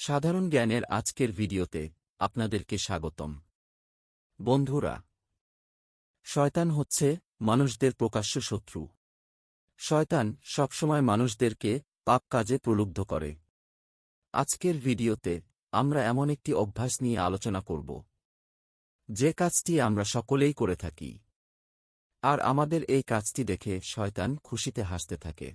সাধারণ জ্ঞানের আজকের ভিডিওতে আপনাদেরকে স্বাগতম। বন্ধুরা, শয়তান হচ্ছে মানুষদের প্রকাশ্য শত্রু। শয়তান সবসময় মানুষদেরকে পাপ কাজে প্রলুব্ধ করে। আজকের ভিডিওতে আমরা এমন একটি অভ্যাস নিয়ে আলোচনা করব। যে কাজটি আমরা সকলেই করে থাকি, আর আমাদের এই কাজটি দেখে শয়তান খুশিতে হাসতে থাকে।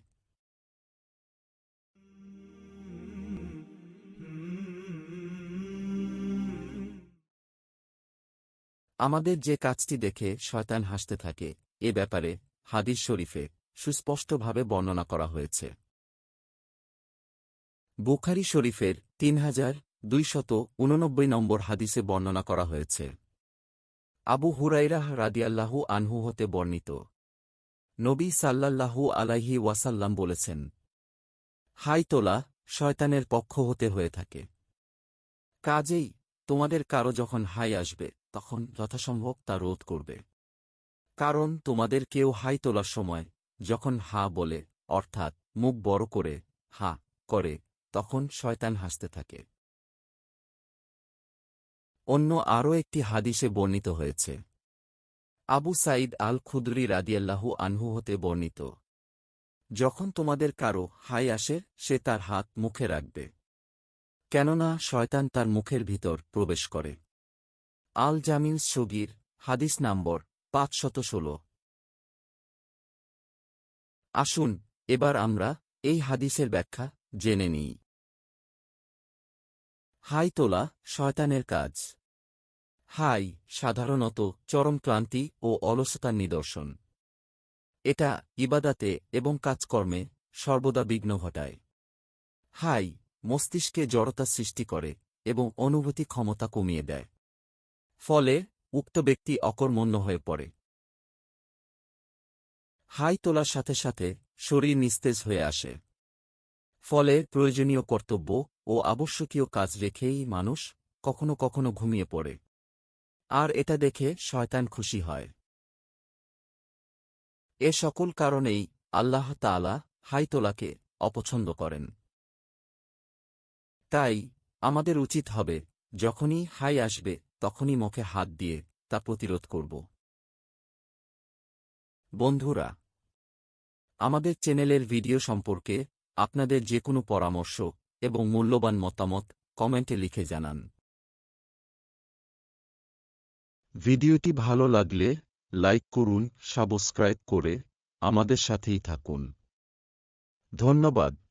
আমাদের যে কাজটি দেখে শয়তান হাসতে থাকে, এ ব্যাপারে হাদিস শরীফে সুস্পষ্টভাবে বর্ণনা করা হয়েছে। বুখারি শরীফের তিন হাজার দুইশত উননব্বই নম্বর হাদিসে বর্ণনা করা হয়েছে। আবু হুরাইরাহ রাদিয়াল্লাহু আনহু হতে বর্ণিত। নবী সাল্লাল্লাহু আলাইহি ওয়াসাল্লাম বলেছেন, হাই তোলা, শয়তানের পক্ষ হতে হয়ে থাকে। কাজেই তোমাদের কারও যখন হাই আসবে তখন যথাসম্ভব তা রোধ করবে। কারণ তোমাদের কেউ হাই তোলার সময় যখন হা বলে, অর্থাৎ মুখ বড় করে, হা করে, তখন শয়তান হাসতে থাকে। অন্য আরও একটি হাদিসে বর্ণিত হয়েছে। আবু সাইদ আল খুদরি রাদিয়াল্লাহু আনহু হতে বর্ণিত, যখন তোমাদের কারও হাই আসে, সে তার হাত মুখে রাখবে। কেননা শয়তান তার মুখের ভিতর প্রবেশ করে। আল জামিল সগির হাদিস নম্বর পাঁচশত ষোলো। আসুন, এবার আমরা এই হাদিসের ব্যাখ্যা জেনে নিই। হাই তোলা শয়তানের কাজ। হাই সাধারণত চরম ক্লান্তি ও অলসতার নিদর্শন। এটা ইবাদাতে এবং কাজকর্মে সর্বদা বিঘ্ন ঘটায়। হাই মস্তিষ্কে জড়তা সৃষ্টি করে এবং অনুভূতি ক্ষমতা কমিয়ে দেয়। ফলে উক্ত ব্যক্তি অকর্মণ্য হয়ে পড়ে। হাই তোলার সাথে সাথে শরীর নিস্তেজ হয়ে আসে। ফলে প্রয়োজনীয় কর্তব্য ও আবশ্যকীয় কাজ রেখেই মানুষ কখনো কখনো ঘুমিয়ে পড়ে। আর এটা দেখে শয়তান খুশি হয়। এ সকল কারণেই আল্লাহ তাআলা হাইতোলাকে অপছন্দ করেন। তাই আমাদের উচিত হবে যখনই হাই আসবে তখনই মুখে হাত দিয়ে তা প্রতিরোধ করব। বন্ধুরা, আমাদের চ্যানেলের ভিডিও সম্পর্কে আপনাদের যে কোনো পরামর্শ এবং মূল্যবান মতামত কমেন্টে লিখে জানান। ভিডিওটি ভালো লাগলে লাইক করুন, সাবস্ক্রাইব করে আমাদের সাথেই থাকুন। ধন্যবাদ।